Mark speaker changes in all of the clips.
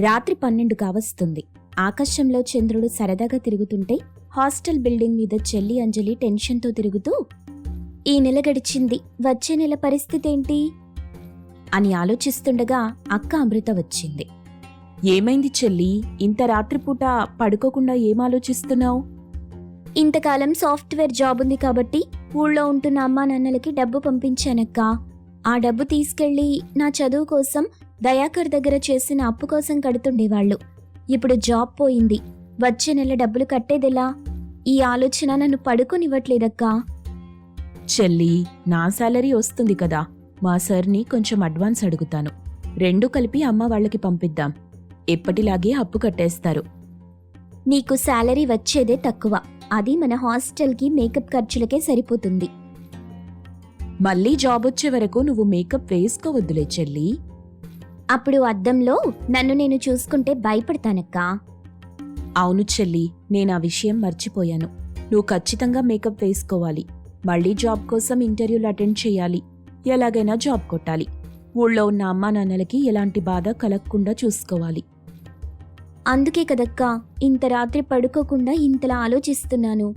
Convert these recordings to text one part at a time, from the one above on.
Speaker 1: రాత్రి పన్నెండు కావస్తుంది. ఆకాశంలో చంద్రుడు సరదాగా తిరుగుతుంటే హాస్టల్ బిల్డింగ్ మీద చెల్లి అంజలి టెన్షన్తో తిరుగుతూ ఈ నెల గడిచింది. వచ్చే నెల పరిస్థితి ఏంటి అని ఆలోచిస్తుండగా అక్క అమృత వచ్చింది.
Speaker 2: ఏమైంది చెల్లి? ఇంత రాత్రిపూట పడుకోకుండా ఏం ఆలోచిస్తున్నావు?
Speaker 1: ఇంతకాలం సాఫ్ట్వేర్ జాబ్ ఉంది కాబట్టి ఊళ్ళో ఉంటున్న అమ్మా నాన్నలకి డబ్బు పంపించానక్క. ఆ డబ్బు తీసుకెళ్ళి నా చదువు కోసం దయాకర్ దగ్గర చేసిన అప్పు కోసం కడుతుండేవాళ్ళు. ఇప్పుడు జాబ్ పోయింది. వచ్చే నెల డబ్బులు కట్టేదెలా? ఈ ఆలోచన నన్ను పడుకోనివ్వట్లేదక్కా.
Speaker 2: చెల్లి నా శాలరీ వస్తుంది కదా. మా సార్ని కొంచెం అడ్వాన్స్ అడుగుతాను. రెండు కలిపి అమ్మ వాళ్ళకి పంపిద్దాం. ఎప్పటిలాగే అప్పు కట్టేస్తారు.
Speaker 1: నీకు శాలరీ వచ్చేదే తక్కువ. అది మన హాస్టల్కి మేకప్ ఖర్చులకే సరిపోతుంది.
Speaker 2: మళ్ళీ జాబ్ వచ్చే వరకు నువ్వు మేకప్ వేసుకోవద్దులే చెల్లి.
Speaker 1: అప్పుడు అద్దంలో నన్ను నేను చూసుకుంటే భయపడతానక్కా.
Speaker 2: అవును చెల్లి నేను ఆ విషయం మర్చిపోయాను. నువ్వు ఖచ్చితంగా మేకప్ వేసుకోవాలి. మళ్ళీ జాబ్ కోసం ఇంటర్వ్యూలు అటెండ్ చేయాలి. ఎలాగైనా జాబ్ కొట్టాలి. ఊళ్ళో ఉన్న అమ్మా నాన్నలకి ఎలాంటి బాధ కలగకుండా చూసుకోవాలి.
Speaker 1: అందుకే కదక్కా ఇంత రాత్రి పడుకోకుండా ఇంతలా ఆలోచిస్తున్నాను.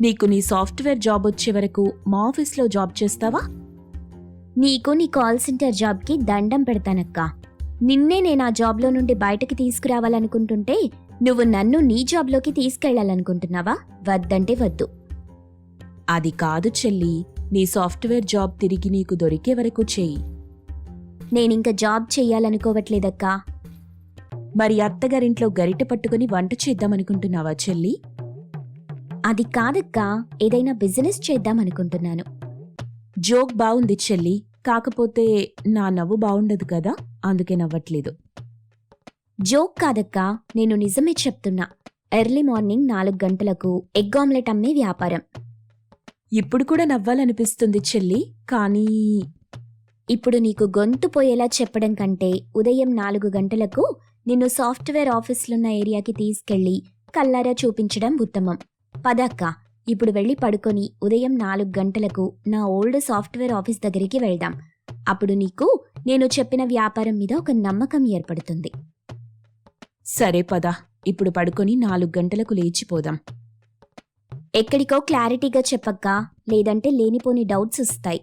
Speaker 2: నీకు నీ సాఫ్ట్వేర్ జాబ్ వచ్చే వరకు మా ఆఫీస్లో జాబ్ చేస్తావా?
Speaker 1: నీకు నీ కాల్ సెంటర్ జాబ్కి దండం పెడతానక్కా. నిన్నే నేను ఆ జాబ్లో నుండి బయటకి తీసుకురావాలనుకుంటుంటే నువ్వు నన్ను నీ జాబ్లోకి తీసుకెళ్ళాలనుకుంటున్నావా వద్దంటే వద్దు.
Speaker 2: అది కాదు చెల్లి. నీ సాఫ్ట్వేర్ జాబ్ తిరిగి నీకు దొరికే వరకు చెయ్యి
Speaker 1: నేనింక జాబ్ చెయ్యాలనుకోవట్లేదక్కా.
Speaker 2: మరి అత్తగారింట్లో గరిటె పట్టుకుని వంట చేద్దామనుకుంటున్నావా చెల్లి?
Speaker 1: అది కాదక్కా. ఏదైనా బిజినెస్ చేద్దామనుకుంటున్నాను.
Speaker 2: జోక్ బాగుంది చెల్లి. కాకపోతే నా నవ్వు బాగుండదు కదా? అందుకే నవ్వట్లేదు.
Speaker 1: జోక్ కాదక్కా నేను నిజమే చెప్తున్నా. ఎర్లీ మార్నింగ్ నాలుగు గంటలకు ఎగ్ ఆమ్లెట్ అమ్మే వ్యాపారం.
Speaker 2: ఇప్పుడు కూడా నవ్వాలనిపిస్తుంది చెల్లి కానీ
Speaker 1: ఇప్పుడు నీకు గొంతు పోయేలా చెప్పడం కంటే ఉదయం నాలుగు గంటలకు నిన్ను సాఫ్ట్వేర్ ఆఫీసులున్న ఏరియాకి తీసుకెళ్ళి కల్లారా చూపించడం ఉత్తమం. పదక్క ఇప్పుడు వెళ్ళి పడుకొని ఉదయం నాలుగు గంటలకు నా ఓల్డ్ సాఫ్ట్వేర్ ఆఫీస్ దగ్గరికి వెళ్దాం. అప్పుడు నీకు నేను చెప్పిన వ్యాపారం మీద ఒక నమ్మకం ఏర్పడుతుంది.
Speaker 2: సరే పద. ఇప్పుడు పడుకొని నాలుగు గంటలకు లేచిపోదాం
Speaker 1: ఎక్కడికో క్లారిటీగా చెప్పక్క లేదంటే లేనిపోని డౌట్స్ వస్తాయి.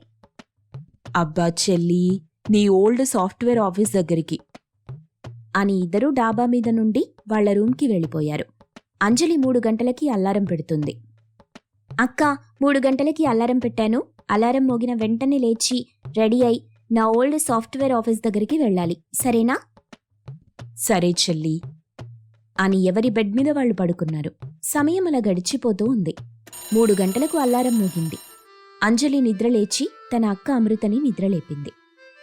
Speaker 2: అబ్బా చెల్లి నీ ఓల్డ్ సాఫ్ట్వేర్ ఆఫీస్ దగ్గరికి.
Speaker 1: అని ఇద్దరూ డాబా మీద నుండి వాళ్ళ రూమ్కి వెళ్ళిపోయారు. అంజలి మూడు గంటలకి అలారం పెడుతుంది. అక్క మూడు గంటలకి అలారం పెట్టాను. అలారం మోగిన వెంటనే లేచి రెడీ అయి నా ఓల్డ్ సాఫ్ట్వేర్ ఆఫీస్ దగ్గరికి వెళ్ళాలి. సరేనా?
Speaker 2: సరే చెల్లి.
Speaker 1: అని ఎవరి బెడ్ మీద వాళ్ళు పడుకున్నారు. సమయం అలా గడిచిపోతూ ఉంది. మూడు గంటలకు అల్లారం మోగింది. అంజలి నిద్రలేచి తన అక్క అమృతని నిద్రలేపింది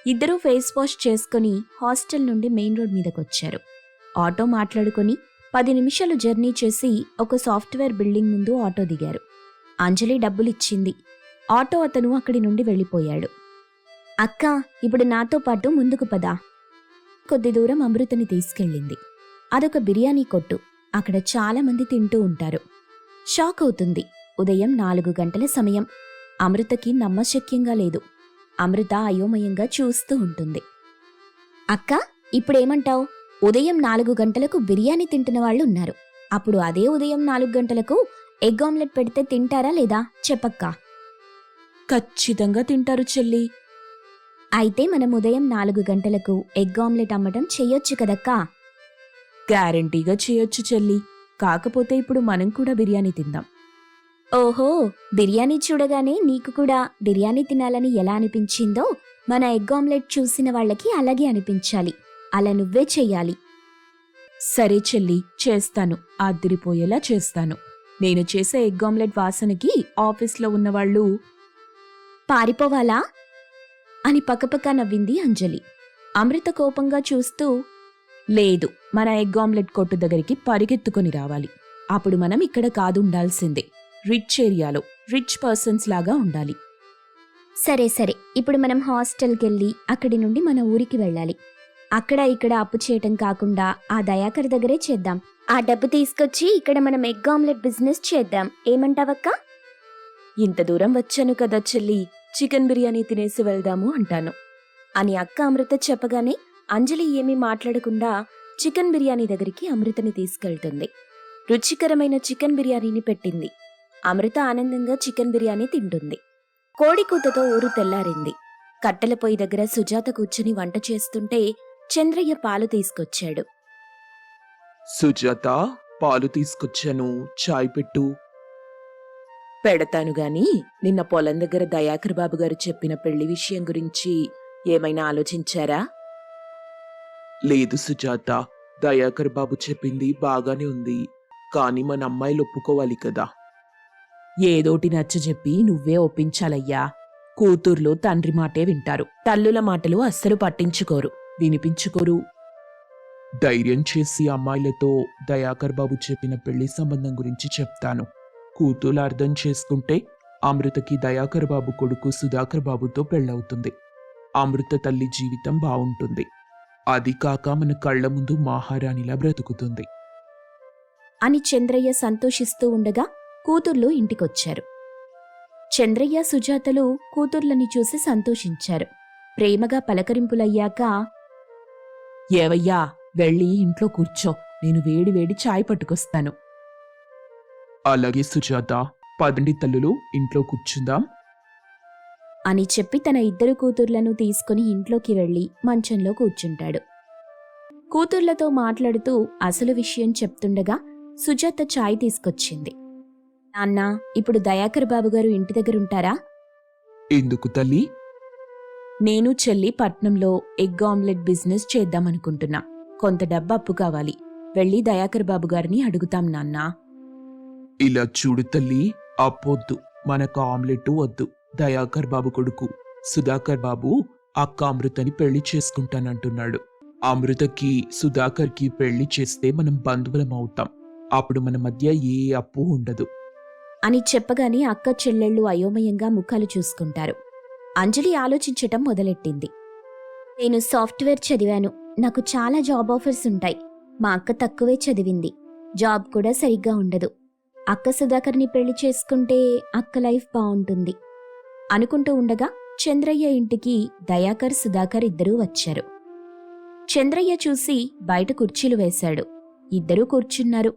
Speaker 1: ఇద్దరూ ఫేస్ వాష్ చేసుకుని హాస్టల్ నుండి మెయిన్ రోడ్ మీదకొచ్చారు. ఆటో మాట్లాడుకొని పది నిమిషాలు జర్నీ చేసి ఒక సాఫ్ట్వేర్ బిల్డింగ్ ముందు ఆటో దిగారు. అంజలి డబ్బులిచ్చింది. ఆటో అతను అక్కడి నుండి వెళ్ళిపోయాడు. అక్క ఇప్పుడు నాతో పాటు ముందుకు పదా. కొద్ది దూరం అమృతని తీసుకెళ్ళింది. అదొక బిర్యానీ కొట్టు. అక్కడ చాలా మంది తింటూ ఉంటారు. షాక్ అవుతుంది. ఉదయం నాలుగు గంటల సమయం. అమృతకి నమ్మశక్యంగా లేదు. అమృత అయోమయంగా చూస్తూ ఉంటుంది. అక్క ఇప్పుడేమంటావ్? ఉదయం నాలుగు గంటలకు బిర్యానీ తింటున్న వాళ్ళు ఉన్నారు అప్పుడు అదే ఉదయం నాలుగు గంటలకు ఎగ్ ఆమ్లెట్ పెడితే తింటారా లేదా? చెప్పక్కా.
Speaker 2: ఖచ్చితంగా తింటారు చెల్లి.
Speaker 1: అయితే మనం ఉదయం నాలుగు గంటలకు ఎగ్ ఆమ్లెట్ అమ్మటం చెయ్యొచ్చు కదక్కా?
Speaker 2: గ్యారంటీగా చేయొచ్చు చెల్లి. కాకపోతే ఇప్పుడు మనం కూడా బిర్యానీ తిందాం.
Speaker 1: ఓహో బిర్యానీ చూడగానే నీకు కూడా బిర్యానీ తినాలని ఎలా అనిపించిందో మన ఎగ్ ఆమ్లెట్ చూసిన వాళ్ళకి అలాగే అనిపించాలి. అలా నువ్వే చెయ్యాలి.
Speaker 2: సరే చెల్లి చేస్తాను. అదిరిపోయేలా చేస్తాను. నేను చేసే ఎగ్ ఆమ్లెట్ వాసనకి ఆఫీస్లో ఉన్నవాళ్ళు
Speaker 1: పారిపోవాలా? అని పక్కపక్క నవ్వింది అంజలి. అమృత కోపంగా చూస్తూ
Speaker 2: లేదు మన ఎగ్ ఆమ్లెట్ కొట్టు దగ్గరికి పరిగెత్తుకొని రావాలి. అప్పుడు మనం ఇక్కడ కాదు ఉండాల్సిందే. రిచ్ ఏరియాలో రిచ్ పర్సన్స్ లాగా ఉండాలి.
Speaker 1: సరే సరే. ఇప్పుడు మనం హాస్టల్కి వెళ్ళి అక్కడి నుండి మన ఊరికి వెళ్ళాలి. అక్కడ ఇక్కడ అప్పు చేయటం కాకుండా ఆ దయాకర్ దగ్గరే చేద్దాం. ఆ డబ్బు తీసుకొచ్చి ఇక్కడ మనం ఎగ్ ఆమ్లెట్ బిజినెస్ చేద్దాం. ఏమంటావక్క?
Speaker 2: ఇంత దూరం వచ్చాను కదా చెల్లి. చికెన్ బిర్యానీ తినేసి వెళ్దాము అంటాను.
Speaker 1: అని అక్క అమృత చెప్పగానే అంజలి ఏమీ మాట్లాడకుండా చికెన్ బిర్యానీ దగ్గరికి అమృతని తీసుకెళ్తుంది. రుచికరమైన చికెన్ బిర్యానీని పెట్టింది. అమృత ఆనందంగా చికెన్ బిర్యానీ తింటుంది. కోడికూతతో ఊరు తెల్లారింది. కట్టెల పొయ్యి దగ్గర సుజాత కూర్చుని వంట చేస్తుంటే చంద్రయ్య పాలు తీసుకొచ్చాడు.
Speaker 3: సుజాత పాలు తీసుకొచ్చాను. చాయ్ పెట్టు.
Speaker 2: పెడతాను గాని నిన్న పొలం దగ్గర దయాకర్ బాబు గారు చెప్పిన పెళ్ళి విషయం గురించి ఏమైనా ఆలోచించారా?
Speaker 3: లేదు సుజాత. దయాకర్ బాబు చెప్పింది బాగానే ఉంది. కానీ మన అమ్మాయిలు ఒప్పుకోవాలి కదా.
Speaker 2: ఏదోటి నచ్చ చెప్పి నువ్వే ఒప్పించాలయ్యా. కూతుర్లు తండ్రి మాటే వింటారు. తల్లుల మాటలు అస్సలు పట్టించుకోరు. వినిపించుకోరు.
Speaker 3: ధైర్యం చేసి అమ్మాయిలతో దయాకర్ బాబు చెప్పిన పెళ్ళి సంబంధం గురించి చెప్తాను. కూతురు అర్థం చేసుకుంటే అమృతకి దయాకర్ బాబు కొడుకు సుధాకర్ బాబుతో పెళ్ళవుతుంది. అమృత తల్లి జీవితం బావుంటుంది అది కాక మన కళ్ళ ముందు మహారాణిలా బ్రతుకుతుంది.
Speaker 1: అని చంద్రయ్య సంతోషిస్తూ ఉండగా కూతుర్లు ఇంటికొచ్చారు. చంద్రయ్య సుజాతలు కూతుర్లని చూసి సంతోషించారు. ప్రేమగా పలకరింపులయ్యాక
Speaker 2: ఏవయ్యా వెళ్ళి ఇంట్లో కూర్చో. నేను వేడి వేడి చాయ్ పట్టుకొస్తాను.
Speaker 3: అలాగే సుజాత పదండి తల్లులు ఇంట్లో కూర్చుందాం.
Speaker 1: అని చెప్పి తన ఇద్దరు కూతుర్లను తీసుకుని ఇంట్లోకి వెళ్ళి మంచంలో కూర్చుంటాడు. కూతుర్లతో మాట్లాడుతూ అసలు విషయం చెప్తుండగా సుజాత చాయ్ తీసుకొచ్చింది. నాన్న ఇప్పుడు దయాకర్ బాబు గారు ఇంటి దగ్గర ఉంటారా
Speaker 3: ఎందుకు తల్లి?
Speaker 2: నేను చెల్లి పట్నంలో ఎగ్ ఆమ్లెట్ బిజినెస్ చేద్దామనుకుంటున్నా కొంత డబ్బు అప్పు కావాలి. వెళ్ళి దయాకర్ బాబు గారిని అడుగుతాం నాన్నా.
Speaker 3: ఇలా చూడు తల్లి అప్పొద్దు. మనకు ఆమ్లెట్ వద్దు. దయాకర్ బాబు కొడుకు సుధాకర్ బాబు అక్క అమృతని పెళ్ళి చేసుకుంటానంటున్నాడు. అమృతకి సుధాకర్కి పెళ్ళి చేస్తే మనం బంధువులం అవుతాం. అప్పుడు మన మధ్య ఏ అప్పు ఉండదు.
Speaker 1: అని చెప్పగానే అక్క చెల్లెళ్ళు అయోమయంగా ముఖాలు చూసుకుంటారు. అంజలి ఆలోచించటం మొదలెట్టింది. నేను సాఫ్ట్వేర్ చదివాను. నాకు చాలా జాబ్ ఆఫర్స్ ఉంటాయి. మా అక్క తక్కువే చదివింది. జాబ్ కూడా సరిగ్గా ఉండదు. అక్క సుధాకర్ని పెళ్ళి చేసుకుంటే అక్క లైఫ్ బాగుంటుంది. అనుకుంటూ ఉండగా చంద్రయ్య ఇంటికి దయాకర్ సుధాకర్ ఇద్దరూ వచ్చారు. చంద్రయ్య చూసి బయట కుర్చీలు వేశాడు. ఇద్దరూ కూర్చున్నారు.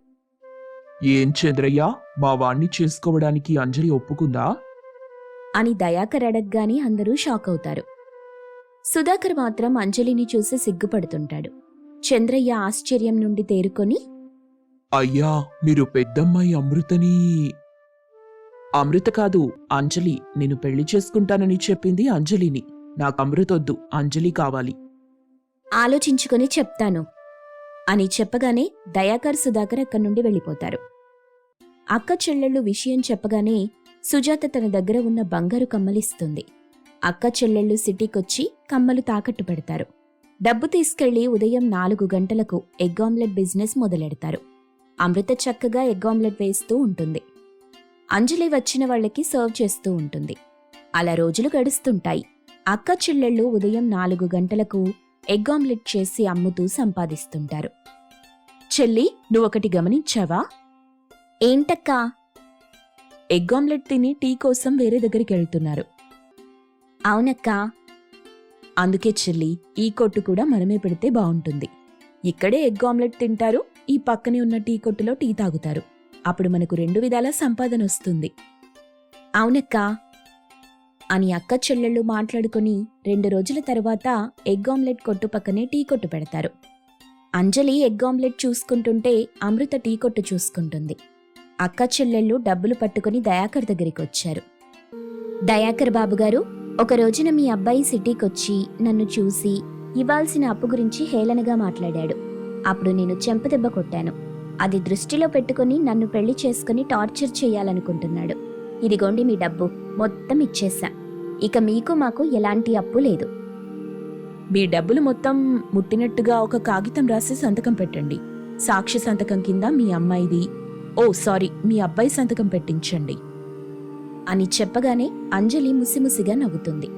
Speaker 3: ఏం చంద్రయ్య? మా వాణ్ణి చేసుకోవడానికి అంజలి ఒప్పుకుందా?
Speaker 1: అని దయాకర్ అడగ్గానే అందరూ షాక్ అవుతారు సుధాకర్ మాత్రం అంజలిని చూసి సిగ్గుపడుతుంటాడు. చంద్రయ్య ఆశ్చర్యం నుండి తేరుకొని
Speaker 3: అయ్యా మీరు పెద్దమ్మాయి అమృతని.
Speaker 2: అమృత కాదు అంజలి నేను పెళ్ళి చేసుకుంటానని చెప్పింది అంజలిని. నాకు అమృతొద్దు అంజలి కావాలి.
Speaker 1: ఆలోచించుకొని చెప్తాను అని చెప్పగానే దయాకర్ సుధాకర్ అక్కడి నుండి వెళ్ళిపోతారు. అక్క చెల్లెళ్ళు విషయం చెప్పగానే సుజాత తన దగ్గర ఉన్న బంగారు కమ్మలిస్తుంది. అక్క చెల్లెళ్ళు సిటీకొచ్చి కమ్మలు తాకట్టు పెడతారు. డబ్బు తీసుకెళ్ళి ఉదయం నాలుగు గంటలకు ఎగ్ ఆమ్లెట్ బిజినెస్ మొదలెడతారు. అమృత చక్కగా ఎగ్ ఆమ్లెట్ వేస్తూ ఉంటుంది. అంజలి వచ్చిన వాళ్ళకి సర్వ్ చేస్తూ ఉంటుంది. అలా రోజులు గడుస్తుంటాయి. అక్క చెల్లెళ్ళు ఉదయం నాలుగు గంటలకు ఎగ్ ఆమ్లెట్ చేసి అమ్ముతూ సంపాదిస్తుంటారు. చెల్లి నువ్వొకటి గమనించావా? ఏంటక్కా?
Speaker 2: ఎగ్ ఆమ్లెట్ తిని టీ కోసం వేరే దగ్గరికి వెళ్తున్నారు.
Speaker 1: అవునక్కా.
Speaker 2: అందుకే చెల్లి ఈ కొట్టు కూడా మనమే పెడితే బాగుంటుంది. ఇక్కడే ఎగ్ ఆమ్లెట్ తింటారు ఈ పక్కనే ఉన్న టీ కొట్టులో టీ తాగుతారు. అప్పుడు మనకు రెండు విధాల సంపాదన వస్తుంది.
Speaker 1: అవునక్కా. అని అక్క చెల్లెళ్ళు మాట్లాడుకుని రెండు రోజుల తర్వాత ఎగ్ ఆమ్లెట్ కొట్టు పక్కనే టీ కొట్టు పెడతారు. అంజలి ఎగ్ ఆమ్లెట్ చూసుకుంటుంటే అమృత టీ కొట్టు చూసుకుంటుంది. అక్క చెల్లెళ్ళు డబ్బులు పట్టుకుని దయాకర్ దగ్గరికి వచ్చారు. దయాకర్ బాబుగారు ఒక రోజున మీ అబ్బాయి సిటీకొచ్చి నన్ను చూసి ఇవ్వాల్సిన అప్పు గురించి హేళనగా మాట్లాడాడు. అప్పుడు నేను చెంపదెబ్బ కొట్టాను. అది దృష్టిలో పెట్టుకుని నన్ను పెళ్ళి చేసుకుని టార్చర్ చేయాలనుకుంటున్నాడు. ఇదిగోండి మీ డబ్బు మొత్తం ఇచ్చేశా. ఇక మీకు మాకు ఎలాంటి అప్పు లేదు.
Speaker 2: మీ డబ్బులు మొత్తం ముట్టినట్టుగా ఒక కాగితం రాసి సంతకం పెట్టండి. సాక్షి సంతకం కింద మీ అమ్మాయిది ఓ సారీ మీ అబ్బాయి సంతకం పెట్టించండి
Speaker 1: అని చెప్పగానే అంజలి ముసిముసిగా నవ్వుతుంది.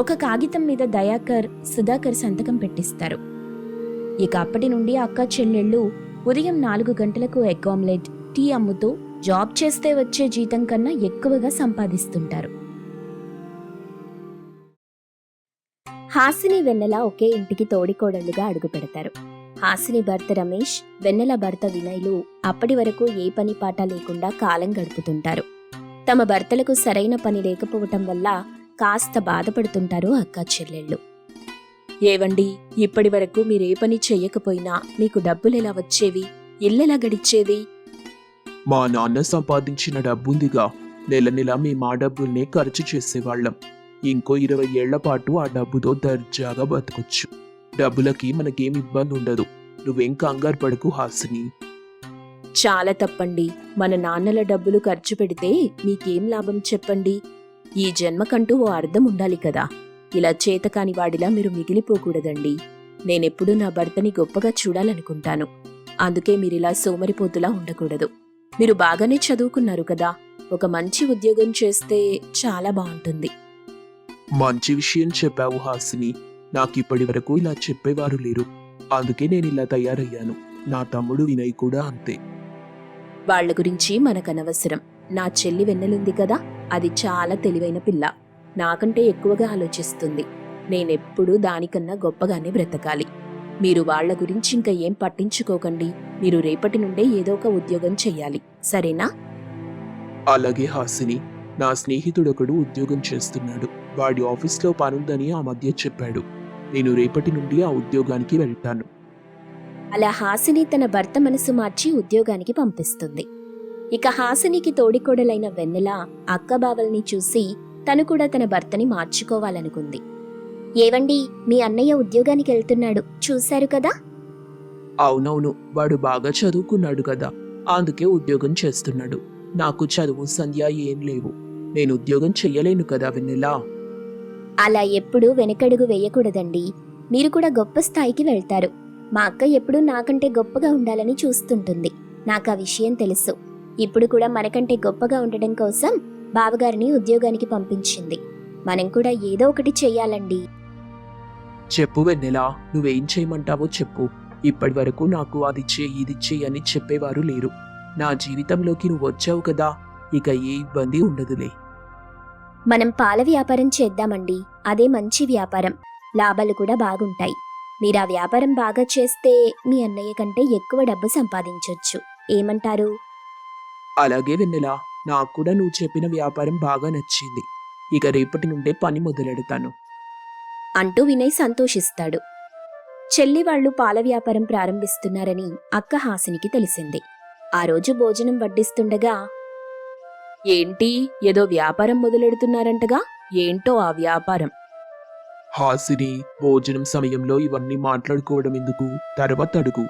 Speaker 1: ఒక కాగితం మీద దయాకర్ సుధాకర్ సంతకం పెట్టిస్తారు. ఇక అప్పటి నుండి అక్క చెల్లెళ్ళు ఉదయం నాలుగు గంటలకు ఎగ్ ఆమ్లెట్ టీ అమ్ముతూ జాబ్ చేస్తే వచ్చే జీతం కన్నా ఎక్కువగా సంపాదిస్తుంటారు. హాసిని వెన్నెల ఒకే ఇంటికి తోడికోడళ్ళుగా అడుగు పెడతారు హాసిని భర్త రమేష్ వెన్నెల భర్త వినయ్లు అప్పటి వరకు ఏ పని పాట లేకుండా కాలం గడుపుతుంటారు. తమ భర్తలకు సరైన పని లేకపోవటం వల్ల కాస్త బాధపడుతుంటారు అక్క చెల్లెళ్ళు.
Speaker 2: ఏవండి ఇప్పటి వరకు మీరే పని చెయ్యకపోయినా మీకు డబ్బులెలా వచ్చేవి? ఇల్లెలా గడిచేది
Speaker 3: మా నాన్న సంపాదించిన డబ్బుందిగా. నెల నెల మేము ఆ డబ్బుల్నే ఖర్చు చేసేవాళ్ళం. ఇంకో ఇరవై ఏళ్ళ పాటు ఆ డబ్బుతో దర్జాగా బతకొచ్చు. డబ్బులకి మనకేం ఇబ్బంది ఉండదు. నువ్వేం కంగారు పడకు హాసిని.
Speaker 2: చాలా తప్పండి. మన నాన్నల డబ్బులు ఖర్చు పెడితే మీకేం లాభం చెప్పండి. ఈ జన్మకంటూ ఓ అర్థం ఉండాలి కదా. ఇలా చేతకాని వాడిలా మీరు మిగిలిపోకూడదండి. నేనెప్పుడూ నా భర్తని గొప్పగా చూడాలనుకుంటాను. అందుకే మీరిలా సోమరిపోతులా ఉండకూడదు. మీరు బాగానే చదువుకున్నారు కదా. ఒక మంచి ఉద్యోగం చేస్తే చాలా బాగుంటుంది.
Speaker 3: మంచి విషయం చెప్పావు హాసిని. నాకు ఇప్పటి వరకు ఇలా చెప్పేవారు లేరు. అందుకే నేను ఇలా తయారయ్యాను. నా తమ్ముడు వినయ్ కూడా అంతే.
Speaker 2: వాళ్ళ గురించి మనకనవసరం. నా చెల్లి వెన్నెలుంది కదా అది చాలా తెలివైన పిల్ల. నాకంటే ఎక్కువగా ఆలోచిస్తుంది. నేనెప్పుడూ దానికన్నా గొప్పగానే బ్రతకాలి. మీరు వాళ్ళ గురించి ఇంకా ఏం పట్టించుకోకండి. మీరు రేపటి నుండే ఏదో ఒక ఉద్యోగం చెయ్యాలి. సరేనా?
Speaker 3: అలాగే హాసిని. నా స్నేహితుడొకడు ఉద్యోగం చేస్తున్నాడు. వాడి ఆఫీస్లో పనుందని ఆ మధ్య చెప్పాడు. నేను రేపటి నుండి ఆ ఉద్యోగానికి వెళ్తాను.
Speaker 1: అలా హాసిని తన భర్త మనసు మార్చి ఉద్యోగానికి పంపిస్తుంది. ఇక హాసినికి తోడికోడలైన వెన్నెల అక్క బావల్ని చూసి తను కూడా తన భర్తని మార్చుకోవాలనుకుంది. ఏవండి మీ అన్నయ్య ఉద్యోగానికి వెళ్తున్నాడు చూశారు కదా?
Speaker 3: అవునవును వాడు బాగా చదువుకున్నాడు కదా అందుకే ఉద్యోగం చేస్తున్నాడు. నాకు చదువు సంధ్య ఏం లేవు. నేను ఉద్యోగం చెయ్యలేను కదా వెన్నెలా?
Speaker 1: అలా ఎప్పుడూ వెనకడుగు వేయకూడదండి. మీరు కూడా గొప్ప స్థాయికి వెళ్తారు. మా అక్క ఎప్పుడూ నాకంటే గొప్పగా ఉండాలని చూస్తుంటుంది. నాకు ఆ విషయం తెలుసు. ఇప్పుడు కూడా మనకంటే గొప్పగా ఉండడం కోసం బావగారిని ఉద్యోగానికి పంపించింది. మనం కూడా ఏదో ఒకటి చెయ్యాలండి
Speaker 3: చెప్పు వెన్నెలా నువ్వేం చేయమంటావో చెప్పు. ఇప్పటి వరకు నాకు అది చేయి ఇది చేయి అని చెప్పేవారు లేరు. నా జీవితంలోకి నువ్వు వచ్చావు కదా ఇక ఏ ఇబ్బంది ఉండదులే.
Speaker 1: మనం పాల వ్యాపారం చేద్దామండి. అదే మంచి వ్యాపారం. లాభాలు కూడా బాగుంటాయి. మీరు ఆ వ్యాపారం బాగా చేస్తే మీ అన్నయ్య కంటే ఎక్కువ డబ్బు సంపాదించొచ్చు. ఏమంటారు?
Speaker 3: అలాగే వెన్నెలా నాకు కూడా నువ్వు చెప్పిన వ్యాపారం బాగా నచ్చింది. ఇక రేపటి నుండే పని మొదలెడతాను.
Speaker 1: అంటూ వినయ్ సంతోషిస్తాడు. చెల్లి వాళ్ళు పాల వ్యాపారం ప్రారంభిస్తున్నారని అక్క హాసినికి తెలిసింది. ఆ రోజు భోజనం వడ్డిస్తుండగా
Speaker 2: ఏంటి? ఏదో వ్యాపారం మొదలెడుతున్నారంటగా? ఏంటో ఆ వ్యాపారం?
Speaker 3: హాసిని భోజనం సమయంలో ఇవన్నీ మాట్లాడుకోవడం ఎందుకు? తర్వాత అడుగు.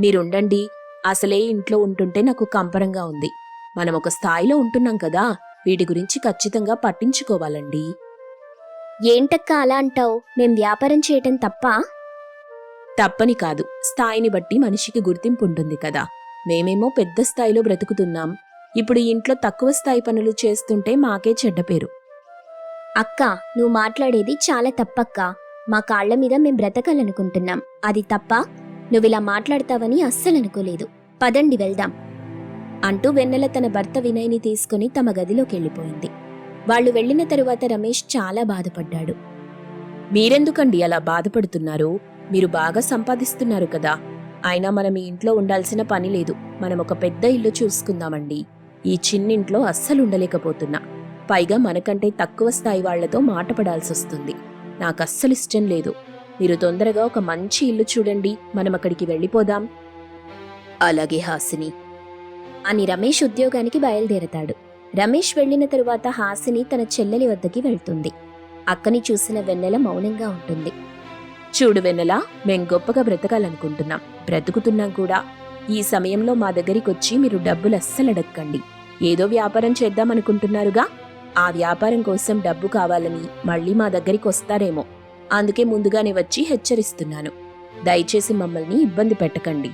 Speaker 2: మీరుండండి. అసలే ఇంట్లో ఉంటుంటే నాకు కంపరంగా ఉంది. మనం ఒక స్థాయిలో ఉంటున్నాం కదా. వీటి గురించి ఖచ్చితంగా పట్టించుకోవాలండి.
Speaker 1: ఏంటక్క అలా అంటావు? మేం వ్యాపారం చేయటం తప్ప?
Speaker 2: తప్పని కాదు. స్థాయిని బట్టి మనిషికి గుర్తింపు ఉంటుంది కదా. మేమేమో పెద్ద స్థాయిలో బ్రతుకుతున్నాం. ఇప్పుడు ఇంట్లో తక్కువ స్థాయి పనులు చేస్తుంటే మాకే చెడ్డ పేరు.
Speaker 1: అక్క నువ్వు మాట్లాడేది చాలా తప్పక్క. మా కాళ్ళ మీద మేం బ్రతకాలనుకుంటున్నాం. అది తప్ప నువ్విలా మాట్లాడతావని అస్సలు అనుకోలేదు పదండి వెళ్దాం. అంటూ వెన్నెల తన భర్త వినయ్ని తీసుకుని తమ గదిలోకి వెళ్ళిపోయింది. వాళ్ళు వెళ్ళిన తరువాత రమేష్ చాలా బాధపడ్డాడు.
Speaker 2: మీరెందుకండి అలా బాధపడుతున్నారు? మీరు బాగా సంపాదిస్తున్నారు కదా. అయినా మనం ఈ ఇంట్లో ఉండాల్సిన పని లేదు. మనం ఒక పెద్ద ఇల్లు చూసుకుందామండి. ఈ చిన్నింట్లో అస్సలు ఉండలేకపోతున్నా. పైగా మనకంటే తక్కువ స్థాయి వాళ్ళతో మాట పడాల్సొస్తుంది. నాకు అస్సలు ఇష్టం లేదు. మీరు తొందరగా ఒక మంచి ఇల్లు చూడండి. మనం అక్కడికి వెళ్ళిపోదాం. అలాగే హాసిని.
Speaker 1: అని రమేష్ ఉద్యోగానికి బయలుదేరతాడు. రమేష్ వెళ్ళిన తరువాత హాసిని తన చెల్లెలి వద్దకి వెళ్తుంది. అక్కని చూసిన వెన్నెల మౌనంగా ఉంటుంది.
Speaker 2: చూడు వెన్నెల మేం గొప్పగా బ్రతకాలనుకుంటున్నాం. బ్రతుకుతున్నాం కూడా. ఈ సమయంలో మా దగ్గరికి వచ్చి మీరు డబ్బులు అస్సలు అడక్కండి ఏదో వ్యాపారం చేద్దామనుకుంటున్నారుగా? ఆ వ్యాపారం కోసం డబ్బు కావాలని మళ్ళీ మా దగ్గరికి వస్తారేమో. అందుకే ముందుగానే వచ్చి హెచ్చరిస్తున్నాను. దయచేసి మమ్మల్ని ఇబ్బంది పెట్టకండి.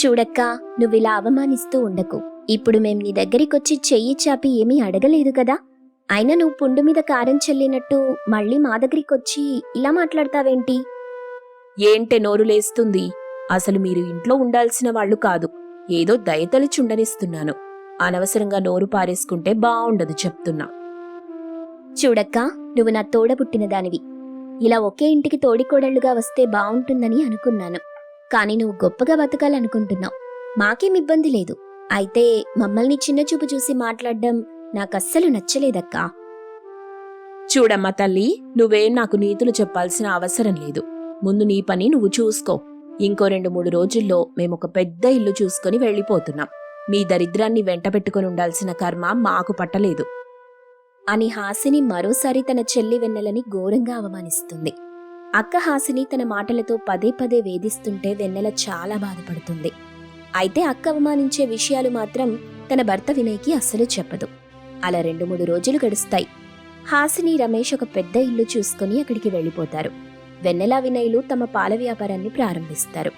Speaker 1: చూడక్క నువ్విలా అవమానిస్తూ ఉండకు. ఇప్పుడు మేం నీ దగ్గరికొచ్చి చెయ్యి చాపి ఏమీ అడగలేదు కదా? అయినా నువ్వు పుండు మీద కారం చల్లినట్టు మళ్ళీ మా దగ్గరికొచ్చి ఇలా మాట్లాడతావేంటి?
Speaker 2: ఏంటే నోరు లేస్తుంది? అసలు మీరు ఇంట్లో ఉండాల్సిన వాళ్ళు కాదు. ఏదో దయతలిచి ఉండనిస్తున్నాను అనవసరంగా నోరు పారేసుకుంటే బావుండదు చెప్తున్నా.
Speaker 1: చూడక్క నువ్వు నా తోడబుట్టిన దానివి. ఇలా ఒకే ఇంటికి తోడికోడళ్ళుగా వస్తే బావుంటుందని అనుకున్నాను. కానీ నువ్వు గొప్పగా బతకాలనుకుంటున్నావు. మాకేం ఇబ్బంది లేదు. అయితే మమ్మల్ని చిన్న చూపు చూసి మాట్లాడడం నాకస్సలు నచ్చలేదక్కా.
Speaker 2: చూడమ్మా తల్లి నువ్వేం నాకు నీతులు చెప్పాల్సిన అవసరం లేదు. ముందు నీ పని నువ్వు చూసుకో. ఇంకో రెండు మూడు రోజుల్లో మేము ఒక పెద్ద ఇల్లు చూసుకొని వెళ్ళిపోతున్నాం. మీ దరిద్రాన్ని వెంటబెట్టుకుని ఉండాల్సిన కర్మ మాకు పట్టలేదు.
Speaker 1: అని హాసిని మరోసారి తన చెల్లి వెన్నెలని ఘోరంగా అవమానిస్తుంది. అక్క హాసిని తన మాటలతో పదే పదే వేధిస్తుంటే వెన్నెల చాలా బాధపడుతుంది. అయితే అక్క అవమానించే విషయాలు మాత్రం తన భర్త వినయ్కి అస్సలు చెప్పదు. అలా రెండు మూడు రోజులు గడుస్తాయి. హాసిని రమేష్ ఒక పెద్ద ఇల్లు చూసుకుని అక్కడికి వెళ్ళిపోతారు. వెన్నెల వినయ్లు తమ పాల వ్యాపారాన్ని ప్రారంభిస్తారు.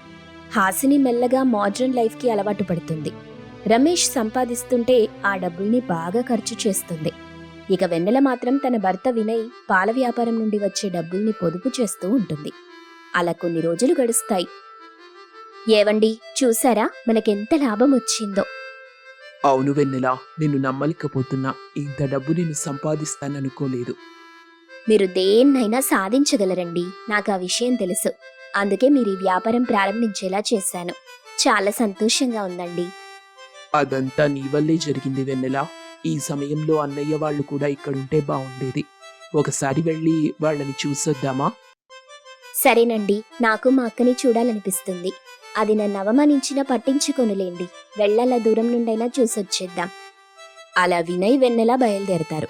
Speaker 1: హాసిని మెల్లగా మోడ్రన్ లైఫ్కి అలవాటు పడుతుంది. రమేష్ సంపాదిస్తుంటే ఆ డబ్బుల్ని బాగా ఖర్చు చేస్తుంది. ఇక వెన్నెల మాత్రం తన భర్త వినయ్ పాల వ్యాపారం నుండి వచ్చే డబ్బుల్ని పొదుపు చేస్తూ ఉంటుంది. అలా కొన్ని రోజులు గడుస్తాయి. ఏవండి చూసారా? మనకెంత లాభం వచ్చిందో.
Speaker 3: అవును వెన్నెలా నిన్ను నమ్మలేకపోతున్నా. ఇంత డబ్బు నేను సంపాదిస్తాననుకోలేదు.
Speaker 1: మీరు దేన్నైనా సాధించగలరండి. నాకు ఆ విషయం తెలుసు. అందుకే మీరు ఈ వ్యాపారం ప్రారంభించేలా చేశాను. చాలా సంతోషంగా ఉందండి.
Speaker 3: అదంతా నీ వల్లే జరిగింది వెన్నెలా. ఈ సమయంలో అన్నయ్య వాళ్ళు కూడా ఇక్కడుంటే బాగుండేది ఒకసారి వెళ్ళి వాళ్ళని చూసొద్దామా?
Speaker 1: సరేనండి. నాకు మా అక్కని చూడాలనిపిస్తుంది. అది నన్ను అవమానించినా పట్టించుకొనులేండి. వెళ్ళాల దూరం నుండైనా చూసొచ్చేద్దాం. అలా వినయ్ వెన్నెలా బయలుదేరతారు.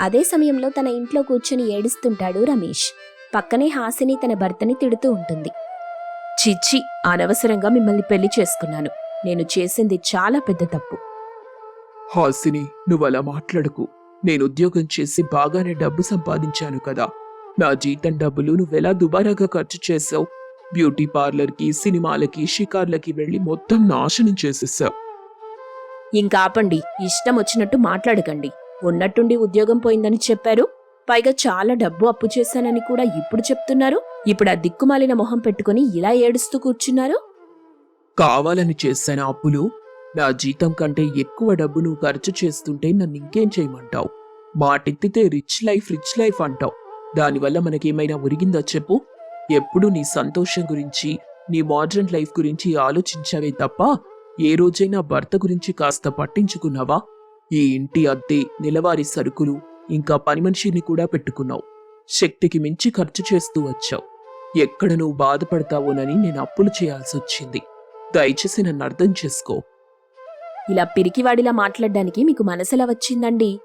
Speaker 1: అదే సమయంలో తన ఇంట్లో కూర్చుని ఏడుస్తుంటాడు రమేష్. పక్కనే హాసిని తన భర్తని తిడుతూ ఉంటుంది.
Speaker 2: చిచ్చి అనవసరంగా మిమ్మల్ని పెళ్ళి చేసుకున్నాను. నేను చేసింది చాలా పెద్ద తప్పు.
Speaker 3: హాసిని నువ్వు అలా మాట్లాడకు. నేను ఉద్యోగం చేసి బాగానే డబ్బు సంపాదించాను కదా. నా జీతం డబ్బులు నువ్వెలా దుబారాగా ఖర్చు చేసావు బ్యూటీ పార్లర్కి సినిమాలకి షికార్లకి వెళ్ళి మొత్తం నాశనం చేసేసావు.
Speaker 2: ఇంకా ఆపండి. ఇష్టం వచ్చినట్టు మాట్లాడకండి. ఉన్నట్టుండి ఉద్యోగం పోయిందని చెప్పారు. పైగా చాలా డబ్బు అప్పు చేశానని కూడా ఇప్పుడు చెప్తున్నారు. ఇప్పుడు ఆ దిక్కుమాలిన మొహం పెట్టుకుని ఇలా ఏడుస్తూ కూర్చున్నారు.
Speaker 3: కావాలని చేశాన అప్పులు నా జీతం కంటే ఎక్కువ డబ్బు నువ్వు ఖర్చు చేస్తుంటే నన్ను ఇంకేం చేయమంటావు? మాటెత్తితే రిచ్ లైఫ్ రిచ్ లైఫ్ అంటావు. దానివల్ల మనకేమైనా ఒరిగిందా చెప్పు? ఎప్పుడు నీ సంతోషం గురించి నీ మోడ్రన్ లైఫ్ గురించి ఆలోచించావే తప్ప ఏ రోజైనా భర్త గురించి కాస్త పట్టించుకున్నావా? ఈ ఇంటి అద్దె నెలవారీ సరుకులు ఇంకా పని మనిషిని కూడా పెట్టుకున్నావు. శక్తికి మించి ఖర్చు చేస్తూ వచ్చావు. ఎక్కడ నువ్వు బాధపడతావోనని నేను అప్పులు చేయాల్సి వచ్చింది దయచేసి నన్ను అర్థం చేసుకో.
Speaker 2: ఇలా పిరికివాడిలా మాట్లాడడానికి మీకు మనసులా వచ్చిందండి?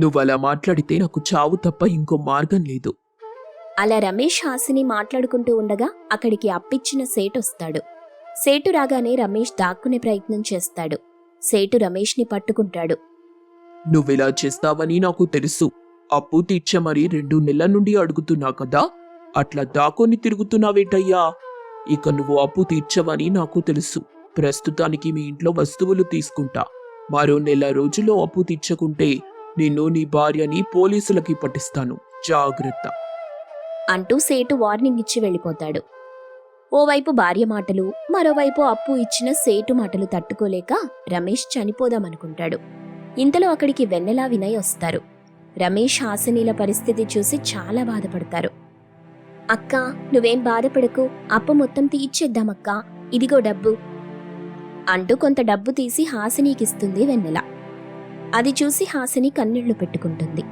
Speaker 3: నువ్వు అలా మాట్లాడితే నాకు చావు తప్ప ఇంకో మార్గం లేదు.
Speaker 1: అలా రమేష్ హాసిని మాట్లాడుకుంటూ ఉండగా అక్కడికి అప్పిచ్చిన సేటు వస్తాడు. సేటు రాగానే రమేష్ దాక్కునే ప్రయత్నం చేస్తాడు. సేటు రమేష్ని పట్టుకుంటాడు.
Speaker 3: నువ్వెలా చేస్తావని నాకు తెలుసు. అప్పు తీర్చమని రెండు నెలల నుండి అడుగుతున్నా కదా? అట్లా దాకొని తిరుగుతున్నావేటయ్యా? ఇక నువ్వు అప్పు తీర్చవని నాకు తెలుసు. ప్రస్తుతానికి మీ ఇంట్లో వస్తువులు తీసుకుంటా. మరో నెల రోజుల్లో అప్పు తీర్చకుంటే నిన్ను నీ భార్యని పోలీసులకి పట్టిస్తాను. జాగ్రత్త.
Speaker 1: అంటూ సేటు వార్నింగ్ ఇచ్చి వెళ్ళిపోతాడు. ఓవైపు భార్య మాటలు మరోవైపు అప్పు ఇచ్చిన సేటు మాటలు తట్టుకోలేక రమేష్ చనిపోదామనుకుంటాడు. ఇంతలో అక్కడికి వెన్నెలా వినయ్ వస్తారు. రమేష్ హాసినీల పరిస్థితి చూసి చాలా బాధపడతారు. అక్క నువ్వేం బాధపడకు. అప్పు మొత్తం తీర్చేద్దామక్కా ఇదిగో డబ్బు. అంటూ కొంత డబ్బు తీసి హాసినీకిస్తుంది వెన్నెల. అది చూసి హాసిని కన్నీళ్ళు పెట్టుకుంటుంది.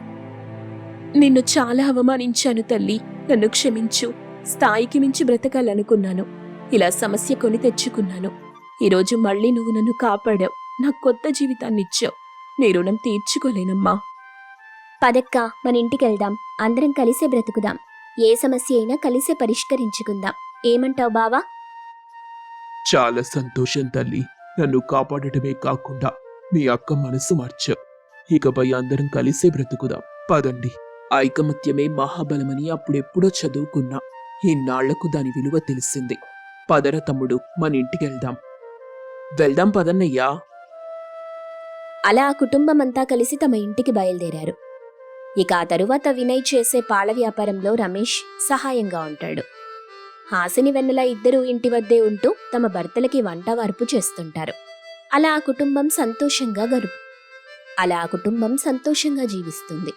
Speaker 2: నిన్ను చాలా అవమానించాను తల్లి. నన్ను క్షమించు. స్థాయికి మించి బ్రతకాలనుకున్నాను. ఇలా సమస్య కొని తెచ్చుకున్నాను. ఈరోజు మళ్ళీ నువ్వు నన్ను కాపాడావు. నాకు కొత్త జీవితాన్నిచ్చావు. నీ రుణం తీర్చుకోలేనమ్మా.
Speaker 1: పదక్క మన ఇంటికెళ్దాం. అందరం కలిసే బ్రతుకుదాం. ఏ సమస్య అయినా కలిసే పరిష్కరించుకుందాం. ఏమంటావు బావా?
Speaker 3: చాలా సంతోషం తల్లి. నన్ను కాపాడటమే కాకుండా మీ అక్క మనసు మార్చావు ఇకపై అందరం కలిసే బ్రతుకుదాం. పదండి. ఐకమత్యమే మహాబలమని అప్పుడెప్పుడో చదువుకున్నా. ఇన్నాళ్ళకు దాని విలువ తెలిసింది. పదర తమ్ముడు మన ఇంటికి వెళ్దాం. వెళ్దాం పదన్నయ్యా.
Speaker 1: అలా ఆ కుటుంబమంతా కలిసి తమ ఇంటికి బయలుదేరారు. ఇక ఆ తరువాత వినయ్ చేసే పాల వ్యాపారంలో రమేష్ సహాయంగా ఉంటాడు. హాసిని వెన్నెల ఇద్దరూ ఇంటి వద్దే ఉంటూ తమ భర్తలకి వంట వార్పు చేస్తుంటారు. అలా ఆ కుటుంబం సంతోషంగా గడుపు అలా ఆ కుటుంబం సంతోషంగా జీవిస్తుంది.